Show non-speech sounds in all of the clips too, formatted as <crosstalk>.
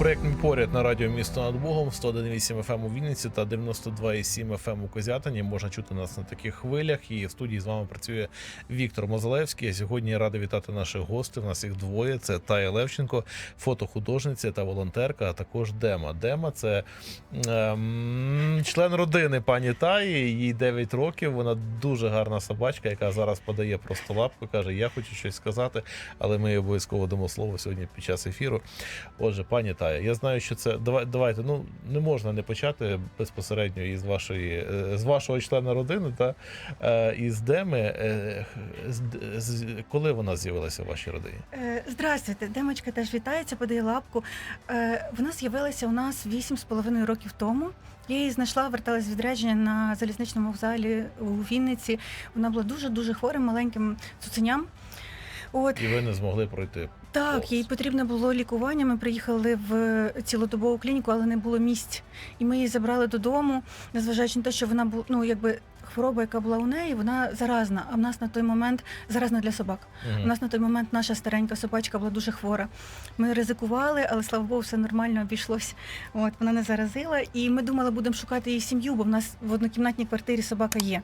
Проект «Мій поряд на радіо місто над Богом 101,8 FM у Вінниці та 92,7 FM у Козятині. Можна чути нас на таких хвилях. І в студії з вами працює Віктор Мозалевський. Я сьогодні радий вітати наших гостей. У нас їх двоє. Це Тая Левченко, фотохудожниця та волонтерка, а також Дема. Дема це ем, член родини пані Таї. Їй 9 років. Вона дуже гарна собачка, яка зараз подає просто лапку. каже: Я хочу щось сказати, але ми обов'язково дамо слово сьогодні під час ефіру. Отже, пані Тая, я знаю, що це давай, давайте. Ну не можна не почати безпосередньо із вашої е, з вашого члена родини, та е, із Деми. Е, з, коли вона з'явилася в вашій родині? Здравствуйте, Демочка теж вітається, подає лапку. Вона з'явилася у нас 8,5 років тому. Я її знайшла, верталась з відрядження на залізничному вокзалі у Вінниці. Вона була дуже дуже хворим, маленьким цуценям. От І ви не змогли пройти. Так, їй потрібно було лікування. Ми приїхали в цілодобову клініку, але не було місць. І ми її забрали додому, незважаючи на те, що вона була ну якби хвороба, яка була у неї, вона заразна. А в нас на той момент заразна для собак. Мгм. У нас на той момент наша старенька собачка була дуже хвора. Ми ризикували, але слава Богу, все нормально обійшлось. От вона не заразила, і ми думали, будемо шукати її сім'ю, бо в нас в однокімнатній квартирі собака є.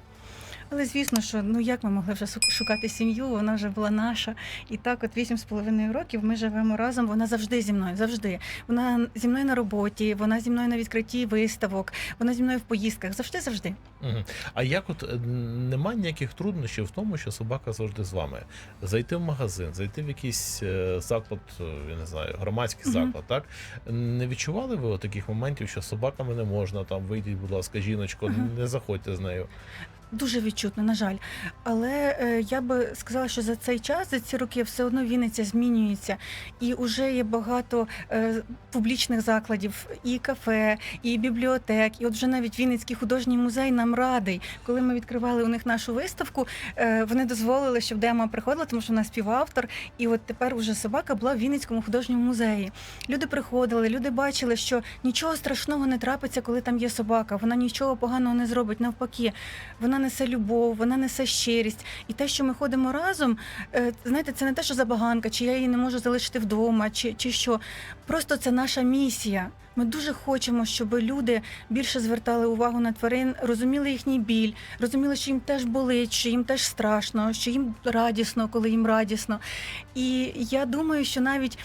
Але звісно, що ну як ми могли вже шукати сім'ю? Вона вже була наша. І так, от вісім з половиною років ми живемо разом. Вона завжди зі мною, завжди. Вона зі мною на роботі, вона зі мною на відкритті виставок, вона зі мною в поїздках. Завжди, завжди. Мгм. А як от е, нема ніяких труднощів в тому, що собака завжди з вами? Зайти в магазин, зайти в якийсь е, заклад, е, я не знаю, громадський Мгм. заклад, так? Не відчували ви таких моментів, що з собаками не можна, там вийдіть, будь ласка, жіночко, Мгм. не заходьте з нею. Дуже відчутно, на жаль. Але е, я би сказала, що за цей час, за ці роки, все одно Вінниця змінюється. І вже є багато е, публічних закладів, і кафе, і бібліотек. І от вже навіть Вінницький художній музей нам радий. Коли ми відкривали у них нашу виставку, е, вони дозволили, щоб Дема приходила, тому що вона співавтор. І от тепер уже собака була в Вінницькому художньому музеї. Люди приходили, люди бачили, що нічого страшного не трапиться, коли там є собака. Вона нічого поганого не зробить. Навпаки, вона несе любов, вона несе щирість. І те, що ми ходимо разом, е, знаєте, це не те, що забаганка, чи я її не можу залишити вдома, чи, чи що. Просто це наша місія. Ми дуже хочемо, щоб люди більше звертали увагу на тварин, розуміли їхній біль, розуміли, що їм теж болить, що їм теж страшно, що їм радісно, коли їм радісно. І я думаю, що навіть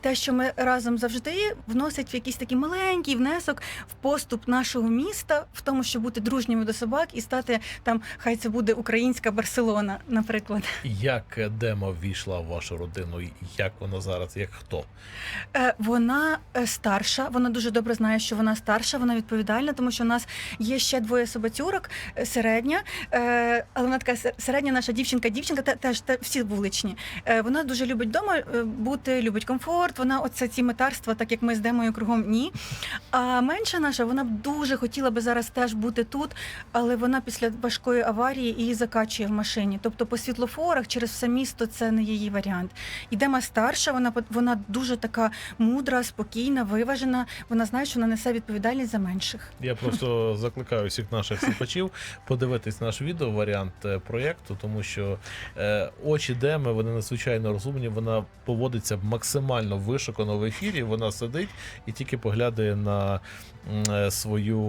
те, що ми разом завжди вносить в якийсь такий маленький внесок в поступ нашого міста, в тому, щоб бути дружніми до собак і стати там, хай це буде українська Барселона, наприклад. Як е, Дема ввійшла в вашу родину? Як вона зараз? Як хто? Е, Вона е, старша, вона дуже добре знає, що вона старша, вона відповідальна, тому що у нас є ще двоє собацюрок, е, середня, е, але вона така середня наша дівчинка, дівчинка те- теж те- всі вуличні. Е, Вона дуже любить вдома бути, любить комфорт. Вона оце ці метарства, так як ми з Демою кругом ні. А менша наша, вона б дуже хотіла би зараз теж бути тут, але вона після важкої аварії її закачує в машині. Тобто по світлофорах через все місто це не її варіант. Ідема старша, вона вона дуже така мудра, спокійна, виважена. Вона знає, що вона несе відповідальність за менших. Я просто <laughs> закликаю всіх наших слухачів подивитись наш відео варіант е, проєкту, тому що е, очі Деми вони надзвичайно розумні. Вона поводиться максимально вишукано в ефірі. Вона сидить і тільки поглядає на е, свою.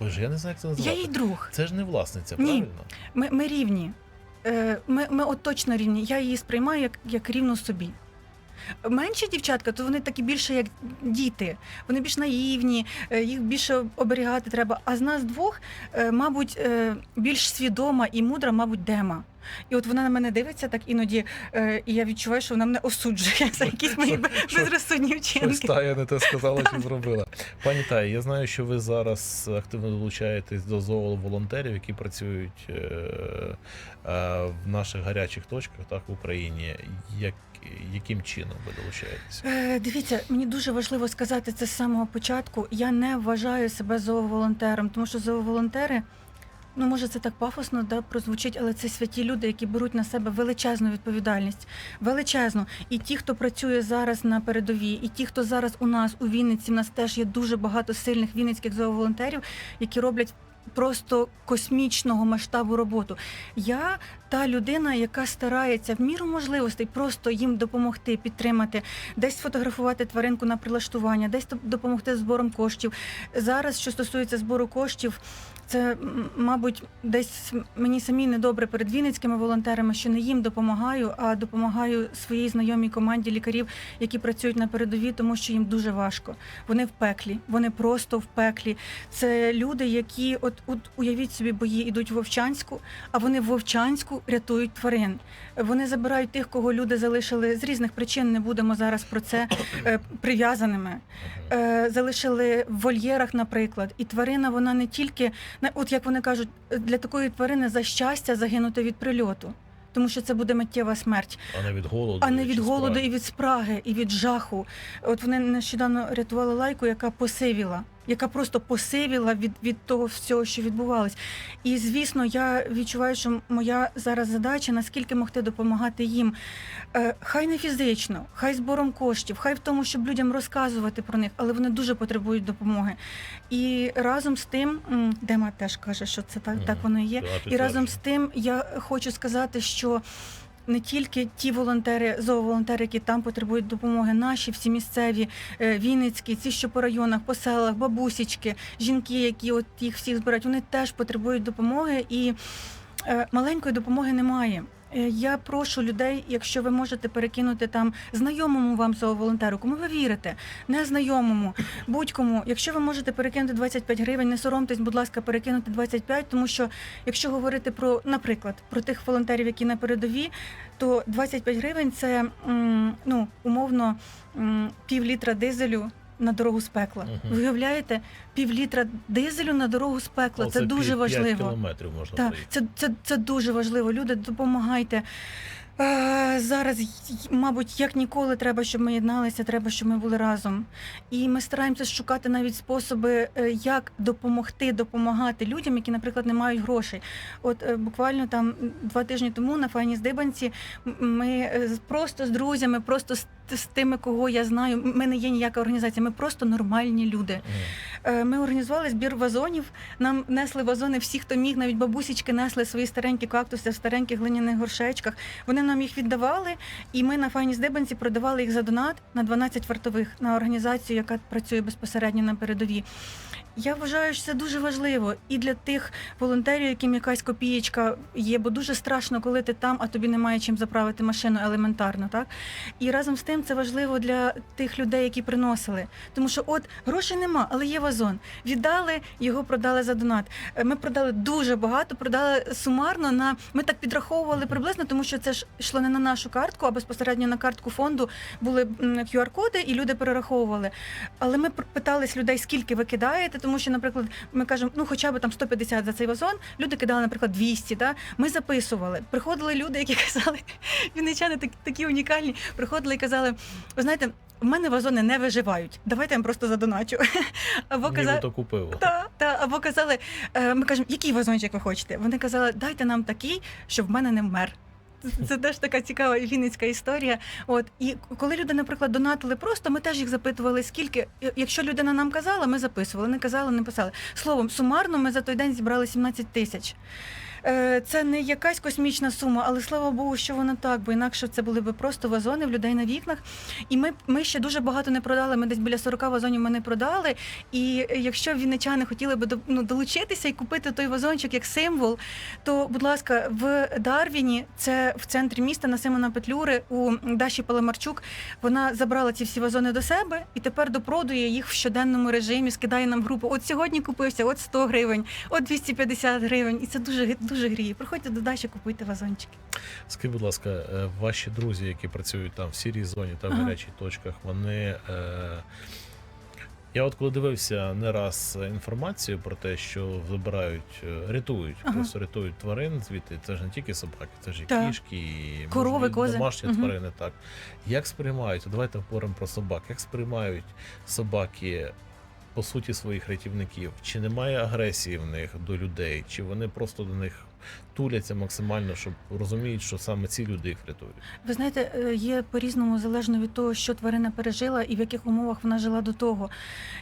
Боже, я не знаю, як це Я назвати. їй друг. Це ж не власниця, Ні. правильно? Ми, ми рівні. Е, Ми, ми от точно рівні. Я її сприймаю як, як рівну собі. Менші дівчатка, то вони такі більше як діти. Вони більш наївні, е, їх більше оберігати треба. А з нас двох, е, мабуть, е, більш свідома і мудра, мабуть, Дема. І от вона на мене дивиться так іноді, е, і я відчуваю, що вона мене осуджує <laughs> за якісь мої Що- що- безрозсудні Щось вчинки. Тая не те сказала чи зробила. Пані Тая, я знаю, що ви зараз активно долучаєтесь до зооволонтерів, які працюють е, е, в наших гарячих точках так, в Україні. Як, яким чином ви долучаєтесь? Е, Дивіться, мені дуже важливо сказати це з самого початку. Я не вважаю себе зооволонтером, тому що зооволонтери, ну може це так пафосно да, прозвучить, але це святі люди, які беруть на себе величезну відповідальність. Величезну. І ті, хто працює зараз на передовій, і ті, хто зараз у нас у Вінниці, в нас теж є дуже багато сильних вінницьких зооволонтерів, які роблять просто космічного масштабу роботу. Я та людина, яка старається в міру можливостей просто їм допомогти, підтримати, десь фотографувати тваринку на прилаштування, десь доп- допомогти збором коштів. Зараз, що стосується збору коштів, це, мабуть, десь мені самі недобре перед вінницькими волонтерами, що не їм допомагаю, а допомагаю своїй знайомій команді лікарів, які працюють на передовій, тому що їм дуже важко. Вони в пеклі, вони просто в пеклі. Це люди, які, от, от уявіть собі, бої йдуть в Вовчанську, а вони в Вовчанську рятують тварин. Вони забирають тих, кого люди залишили з різних причин. Не будемо зараз про це е, прив'язаними. Е, залишили в вольєрах, наприклад, і тварина вона не тільки от як вони кажуть, для такої тварини за щастя загинути від прильоту. Тому що це буде миттєва смерть, А не від голоду. а не від голоду спраги. і від спраги, і від жаху. От вони нещодавно рятували лайку, яка посивіла, яка просто посивіла від, від того всього, що відбувалось. І звісно, я відчуваю, що моя зараз задача наскільки могти допомагати їм. Е, Хай не фізично, хай збором коштів, хай в тому, щоб людям розказувати про них, але вони дуже потребують допомоги. І разом з тим, Дема теж каже, що це так, так воно і є. І разом з тим я хочу сказати, що не тільки ті волонтери, зооволонтери, які там потребують допомоги, наші всі місцеві, е, вінницькі, ці, що по районах, по селах, бабусічки, жінки, які от їх всіх збирають, вони теж потребують допомоги, і е, маленької допомоги немає. Е, Я прошу людей, якщо ви можете перекинути там знайомому вам зооволонтеру, кому ви вірите, незнайомому, будь-кому. Якщо ви можете перекинути 25 гривень, не соромтесь, будь ласка, перекинути 25, тому що якщо говорити про, наприклад, про тих волонтерів, які на передові, то 25 гривень це ну умовно пів літра дизелю. На дорогу з пекла. Угу. Ви уявляєте, пів літра дизелю на дорогу з пекла. Оце це дуже п'ять- п'ять важливо. кілометрів можна Так, проїхати. це, це, це дуже важливо. Люди, допомагайте. Зараз, мабуть, як ніколи, треба, щоб ми єдналися, треба, щоб ми були разом. І ми стараємося шукати навіть способи, е, як допомогти, допомагати людям, які, наприклад, не мають грошей. От е, буквально там два тижні тому на Файні Здибанці ми е, просто з друзями, просто з, з тими, кого я знаю. Ми не є ніяка організація, ми просто нормальні люди. Ми організували збір вазонів. Нам несли вазони всі, хто міг, навіть бабусічки несли свої старенькі кактуси в стареньких глиняних горшечках. Вони нам їх віддавали, і ми на Файні Здебанці продавали їх за донат на 12 вартових на організацію, яка працює безпосередньо на передовій. Я вважаю, що це дуже важливо і для тих волонтерів, яким якась копієчка є, бо дуже страшно, коли ти там, а тобі немає чим заправити машину елементарно, так? І разом з тим це важливо для тих людей, які приносили. Тому що от грошей нема, але є вазон. Віддали, його продали за донат. Е, Ми продали дуже багато, продали сумарно на ми так підраховували приблизно, тому що це ж йшло не на нашу картку, а безпосередньо на картку фонду були QR-коди, і люди перераховували. Але ми питались людей, скільки ви кидаєте, тому що, наприклад, ми кажемо, ну хоча б там 150 за цей вазон. Люди кидали, наприклад, 200, Да? Ми записували. Приходили люди, які <laughs> казали, вінничани такі, такі унікальні. Приходили і казали: ви знаєте, в мене вазони не виживають. Давайте я вам просто задоначу. <laughs> Або казали. Та, та, або казали, е, ми кажемо, який вазончик ви хочете? Вони казали, дайте нам такий, щоб в мене не вмер. Це- теж така цікава вінницька історія. От і коли люди, наприклад, донатили просто, ми теж їх запитували, скільки. Якщо людина нам казала, ми записували, не казали, не писали. Словом, сумарно ми за той день зібрали 17 тисяч. Е, Це не якась космічна сума, але слава Богу, що воно так, бо інакше це були б просто вазони в людей на вікнах. І ми, ми ще дуже багато не продали. Ми десь біля 40 вазонів ми не продали. І якщо вінничани хотіли до- ну, долучитися і купити той вазончик як символ, то, будь ласка, в Дарвіні, це в центрі міста на Симона Петлюри у Даші Паламарчук. Вона забрала ці всі вазони до себе і тепер допродує їх в щоденному режимі, скидає нам групу. От сьогодні купився, от 100 гривень, от 250 гривень. І це дуже дуже гріє. Приходьте до Даші, купуйте вазончики. Скажіть, будь ласка, е, ваші друзі, які працюють там в сірій зоні та в Ага. гарячих точках, вони. Е... Я от коли дивився не раз інформацію про те, що забирають, е, рятують, Ага. просто рятують тварин звідти. Це ж не тільки собаки, це ж і Так. кішки, і Корови, можливо, кози. домашні Мгм. тварини. Так як сприймають? Давайте говоримо про собак. Як сприймають собаки по суті своїх рятівників? Чи немає агресії в них до людей? Чи вони просто до них туляться максимально, щоб розуміють, що саме ці люди їх врятують. Ви знаєте, е, є по-різному залежно від того, що тварина пережила і в яких умовах вона жила до того.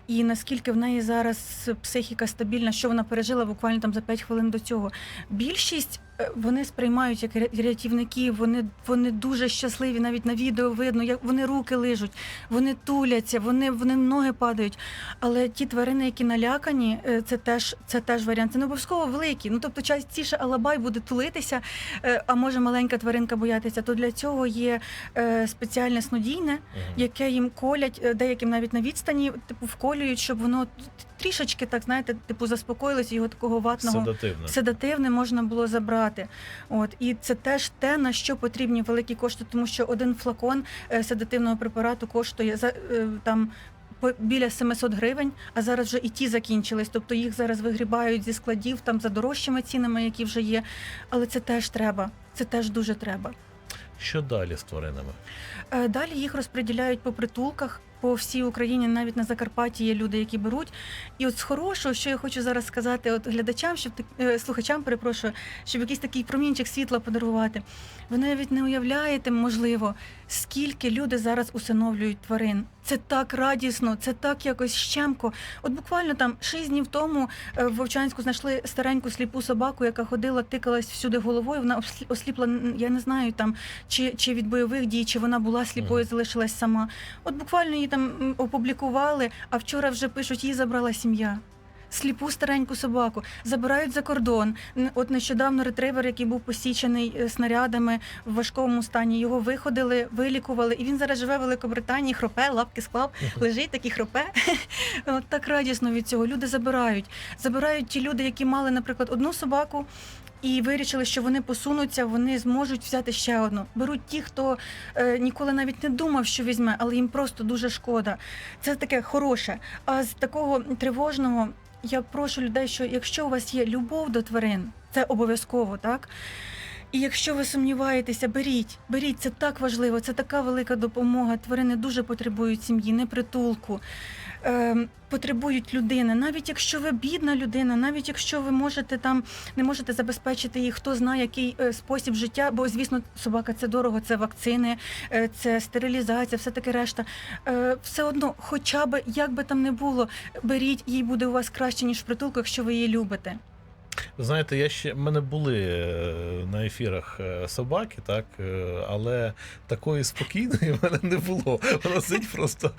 І наскільки в неї зараз психіка стабільна, що вона пережила буквально там за 5 хвилин до цього. Більшість е, вони сприймають як ря- рятівників, вони, вони дуже щасливі, навіть на відео видно, як вони руки лижуть, вони туляться, вони, вони ноги падають. Але ті тварини, які налякані, е, це теж, це теж варіант. Це не обов'язково великі. Ну тобто частіше алабай буде тулитися, е, а може маленька тваринка боятися. То для цього є е, спеціальне снодійне, яке їм колять, е, деяким навіть на відстані, типу вколюють, щоб воно трішечки, так знаєте, типу заспокоїлося його такого ватного. Седативне. Седативне можна було забрати. От і це теж те, на що потрібні великі кошти, тому що один флакон седативного препарату коштує за там. Біля 700 гривень, а зараз вже і ті закінчились. Тобто їх зараз вигрібають зі складів там за дорожчими цінами, які вже є. Але це теж треба. Це теж дуже треба. Що далі з тваринами? Е, Далі їх розподіляють по притулках. По всій Україні, навіть на Закарпатті є люди, які беруть. І от з хорошого, що я хочу зараз сказати, от глядачам, щоб е, слухачам, перепрошую, щоб якийсь такий промінчик світла подарувати. Ви навіть не уявляєте, можливо, скільки люди зараз усиновлюють тварин. Це так радісно, це так якось щемко. От буквально там шість днів тому е, в Вовчанську знайшли стареньку сліпу собаку, яка ходила, тикалась всюди головою. Вона ослі- осліпла, я не знаю там, чи, чи від бойових дій, чи вона була сліпою, залишилась сама. От буквально її там опублікували, а вчора вже пишуть, її забрала сім'я. Сліпу стареньку собаку забирають за кордон. От нещодавно ретривер, який був посічений е, снарядами в важкому стані, його виходили, вилікували, і він зараз живе в Великобританії, хропе, лапки склав, лежить такий хропе. <laughs> От так радісно від цього. Люди забирають. Забирають ті люди, які мали, наприклад, одну собаку. І вирішили, що вони посунуться, вони зможуть взяти ще одну. Беруть ті, хто е, ніколи навіть не думав, що візьме, але їм просто дуже шкода. Це таке хороше. А з такого тривожного я прошу людей, що якщо у вас є любов до тварин, це обов'язково, так? І якщо ви сумніваєтеся, беріть, беріть, це так важливо, це така велика допомога. Тварини дуже потребують сім'ї, не притулку. Ем, потребують людини, навіть якщо ви бідна людина, навіть якщо ви можете там не можете забезпечити їх, хто знає, який е, спосіб життя, бо звісно, собака це дорого, це вакцини, е, це стерилізація, все таке решта. Е, все одно, хоча б як би там не було, беріть, їй буде у вас краще ніж в притулку, якщо ви її любите. Знаєте, я ще в мене були е, на ефірах е, собаки, так е, але такої спокійної <laughs> в мене не було. Вона сидить просто,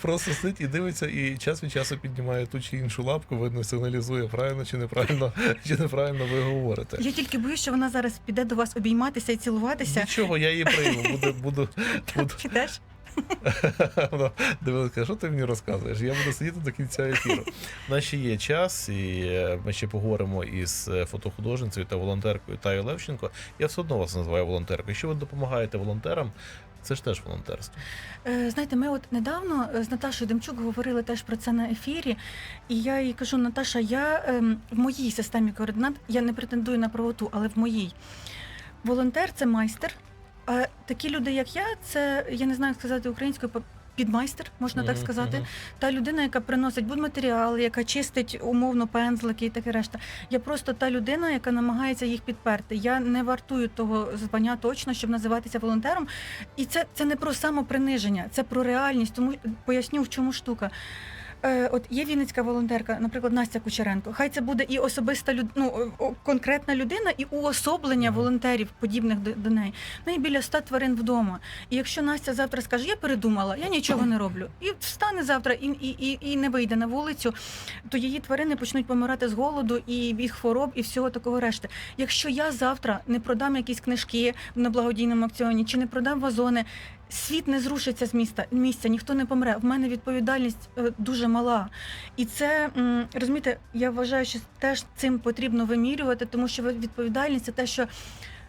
просто сидить і дивиться, і час від часу піднімає ту чи іншу лапку, видно, сигналізує правильно чи неправильно, <laughs> чи неправильно ви говорите. Я тільки боюсь, що вона зараз піде до вас обійматися і цілуватися. Нічого, я її прийму, <laughs> буду, буду, буду? Вона дивилася, каже, що ти мені розказуєш? Я буду сидіти до кінця ефіру. У нас ще є час, і е, ми ще поговоримо із е, фотохудожницею та волонтеркою Таю Левченко. Я все одно вас називаю волонтеркою. Якщо ви допомагаєте волонтерам, це ж теж волонтерство. Е, Знаєте, ми от недавно з Наташою Демчук говорили теж про це на ефірі, і я їй кажу: Наташа, я ем, в моїй системі координат я не претендую на правоту, але в моїй волонтер це майстер. А такі люди, як я, це я не знаю як сказати українською, підмайстер, можна так сказати. Та людина, яка приносить будматеріали, яка чистить умовно пензлики і таке решта. Я просто та людина, яка намагається їх підперти. Я не вартую того звання точно, щоб називатися волонтером. І це, це не про самоприниження, це про реальність. Тому поясню, в чому штука. Е, От є вінницька волонтерка, наприклад, Настя Кучеренко. Хай це буде і особиста люд... ну, конкретна людина, і уособлення волонтерів, подібних до, до неї. В неї біля ста тварин вдома. І якщо Настя завтра скаже, я передумала, я нічого не роблю, і встане завтра і, і, і, і не вийде на вулицю, то її тварини почнуть помирати з голоду і від хвороб, і всього такого решти. Якщо я завтра не продам якісь книжки на благодійному акціоні чи не продам вазони. Світ не зрушиться з міста місця, ніхто не помре. В мене відповідальність е, дуже мала. І це розумієте, я вважаю, що теж цим потрібно вимірювати, тому що відповідальність це те, що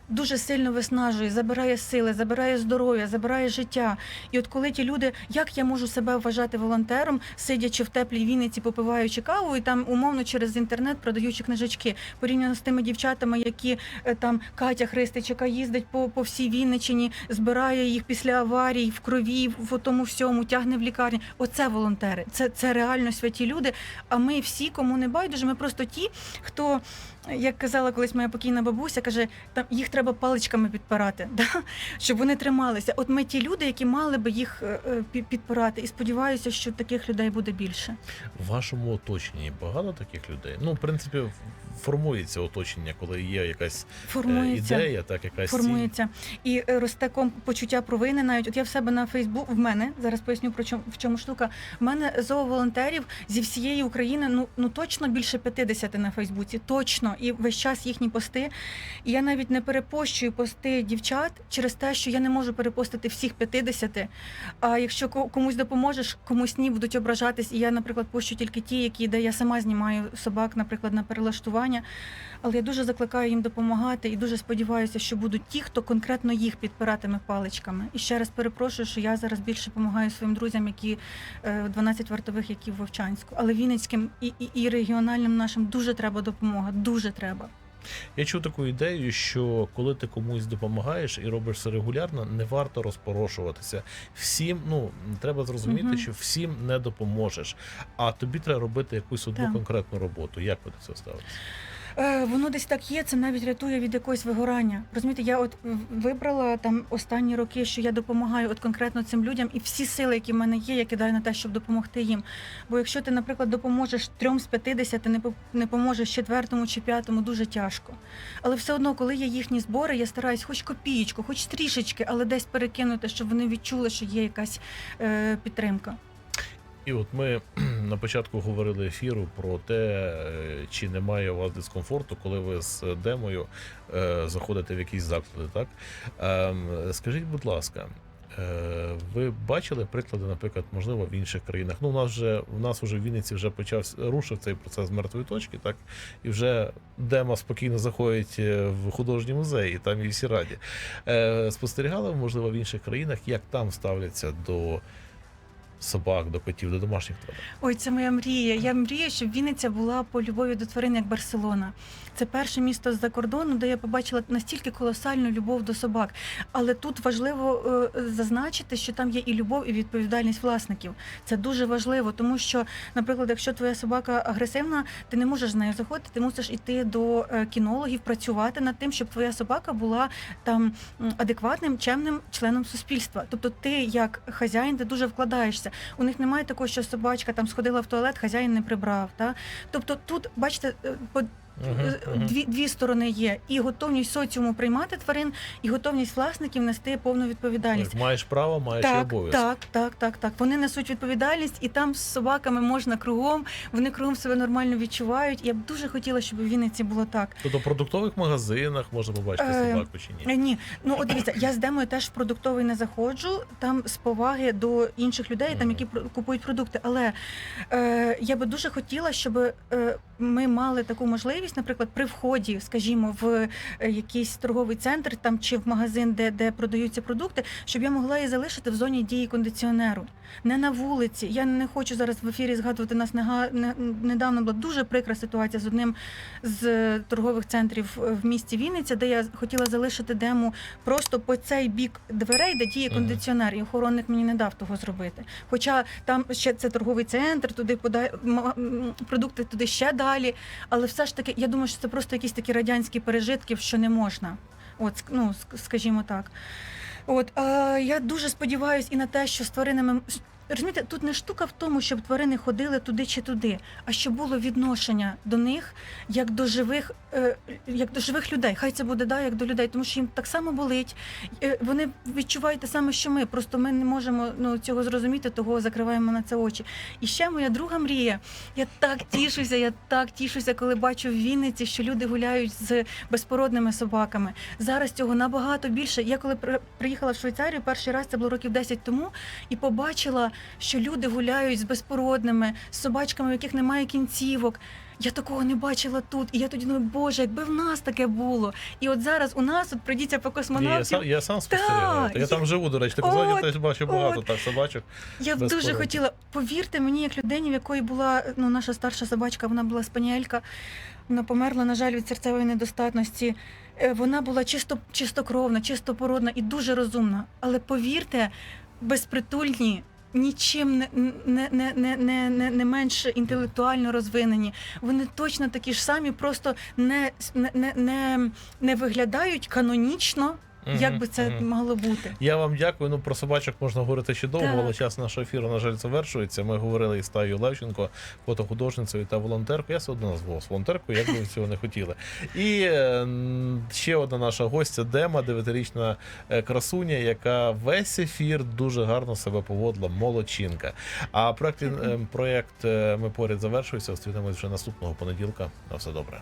дуже сильно виснажує, забирає сили, забирає здоров'я, забирає життя. І от коли ті люди, як я можу себе вважати волонтером, сидячи в теплій Вінниці, попиваючи каву, і там умовно через інтернет продаючи книжечки, порівняно з тими дівчатами, які е, там Катя Христич, яка їздить по, по всій Вінничині, збирає їх після аварій в крові, в тому всьому, тягне в лікарні. Оце волонтери. Це, це реально святі люди. А ми всі, кому не байдуже, ми просто ті, хто як казала колись моя покійна бабуся, каже, там їх треба паличками підпирати, <laughs> да? щоб вони трималися. От ми ті люди, які мали би їх е, е, підпирати. І сподіваюся, що таких людей буде більше. В вашому оточенні багато таких людей. Ну, в принципі, формується оточення, коли є якась е, Формується. ідея, так якась. Формується і росте почуття провини. Навіть от я в себе на Фейсбук в мене зараз поясню про чому в чому штука. В мене зооволонтерів зі всієї України. Ну ну точно більше 50 на Фейсбуці. Точно, і весь час їхні пости. І я навіть не перепощую пости дівчат через те, що я не можу перепостити всіх 50. А якщо ко- комусь допоможеш, комусь ні будуть ображатись. І я, наприклад, пощу тільки ті, які де я сама знімаю собак, наприклад, на перелаштування. Але я дуже закликаю їм допомагати і дуже сподіваюся, що будуть ті, хто конкретно їх підпиратиме паличками. І ще раз перепрошую, що я зараз більше допомагаю своїм друзям, які е, 12 вартових, які в Вовчанську. Але Вінницьким і, і, і регіональним нашим дуже треба допомога. Дуже треба. Я чув таку ідею, що коли ти комусь допомагаєш і робиш це регулярно, не варто розпорошуватися. Всім, ну треба зрозуміти, угу. що всім не допоможеш, а тобі треба робити якусь одну Так. конкретну роботу. Як ви до цього ставитесь? Е, воно десь так є, це навіть рятує від якогось вигорання. Розумієте, я от вибрала там останні роки, що я допомагаю от конкретно цим людям, і всі сили, які в мене є, я кидаю на те, щоб допомогти їм. Бо якщо ти, наприклад, допоможеш трьом з 50, ти не не поможеш четвертому чи п'ятому, дуже тяжко. Але все одно, коли є їхні збори, я стараюсь хоч копієчку, хоч трішечки, але десь перекинути, щоб вони відчули, що є якась е, підтримка. І от ми <clears throat> на початку говорили ефіру про те, е, чи немає у вас дискомфорту, коли ви з демою е, заходите в якісь заклади. Так Ем, скажіть, будь ласка. е, Ви бачили приклади, наприклад, можливо, в інших країнах. Ну, у нас вже у нас вже в Вінниці вже почався рушив цей процес мертвої точки, так і вже дема спокійно заходить в художній музей, і там і всі раді. Спостерігали, можливо, в інших країнах, як там ставляться до собак, до котів, до домашніх тварин. Ой, це моя мрія. Я мрію, щоб Вінниця була по любові до тварин, як Барселона. Це перше місто з-за кордону, де я побачила настільки колосальну любов до собак. Але тут важливо е, зазначити, що там є і любов, і відповідальність власників. Це дуже важливо, тому що, наприклад, якщо твоя собака агресивна, ти не можеш з нею заходити, ти мусиш іти до е, кінологів, працювати над тим, щоб твоя собака була там адекватним, чемним членом суспільства. Тобто, ти як хазяїн, ти дуже вкладаєшся. У них немає такого, що собачка там сходила в туалет, хазяїн не прибрав. Та? Тобто тут, бачите, е, дві, дві сторони є: і готовність соціуму приймати тварин, і готовність власників нести повну відповідальність. Тобто Маєш право, маєш і Так, обов'язок. так, так, так, так. Вони несуть відповідальність, і там з собаками можна кругом. Вони кругом себе нормально відчувають. Я б дуже хотіла, щоб у Вінниці було так. Тобто в продуктових магазинах можна побачити Е, собаку чи ні? Е, Ні, ну от дивіться, я з демою теж в продуктовий не заходжу. Там з поваги до інших людей, там які купують продукти. Але е, я би дуже хотіла, щоб е, ми мали таку можливість, наприклад, при вході, скажімо, в е, якийсь торговий центр там чи в магазин, де, де продаються продукти, щоб я могла її залишити в зоні дії кондиціонеру, не на вулиці. Я не хочу зараз в ефірі згадувати нас недавно була дуже прикра ситуація з одним з торгових центрів е, в місті Вінниця, де я хотіла залишити дему просто по цей бік дверей, де діє кондиціонер, і охоронник мені не дав того зробити. Хоча там ще це торговий центр, туди подай продукти туди ще далі. Але все ж таки, я думаю, що це просто якісь такі радянські пережитки, що не можна. От, ну, скажімо так. От е, я дуже сподіваюся і на те, що з тваринами. Розумієте, тут не штука в тому, щоб тварини ходили туди чи туди, а щоб було відношення до них як до живих, е, як до живих людей. Хай це буде да, як до людей, тому що їм так само болить. Е, Вони відчувають те саме, що ми. Просто ми не можемо ну, цього зрозуміти, того закриваємо на це очі. І ще моя друга мрія. Я так тішуся, я так тішуся, коли бачу в Вінниці, що люди гуляють з безпородними собаками. Зараз цього набагато більше. Я коли при- приїхала в Швейцарію, перший раз це було років 10 тому, і побачила, що люди гуляють з безпородними, з собачками, у яких немає кінцівок. Я такого не бачила тут. І я тоді думаю, боже, якби в нас таке було. І от зараз у нас от прийдіться по Ні, я сам я сам спостерігаю. Я там живу, до речі, так зоні теж бачу багато от. так собачок. Я б дуже хотіла. Повірте мені, як людині, в якої була ну, наша старша собачка, вона була спаніелька. Вона померла, на жаль, від серцевої недостатності. Е, Вона була чисто, чистокровна, чистопородна і дуже розумна. Але повірте, безпритульні. Нічим не, не, не, не, не, не, не менш інтелектуально розвинені. Вони точно такі ж самі, просто не, не, не, не, виглядають канонічно, Мгм, як би це мгм. могло бути. Я вам дякую. Ну про собачок можна говорити ще довго, Так. але час нашого ефіру, на жаль, завершується. Ми говорили із Таю Левченко, фотохудожницею та волонтеркою. Я все одно назвав вас волонтеркою, як би ви цього не хотіли. І е, ще одна наша гостя Дема, дев'ятирічна е, красуня, яка весь ефір дуже гарно себе поводила. Молодчинка. А проект, е, проект ми поряд завершується. Зустрінемось вже наступного понеділка. На все добре.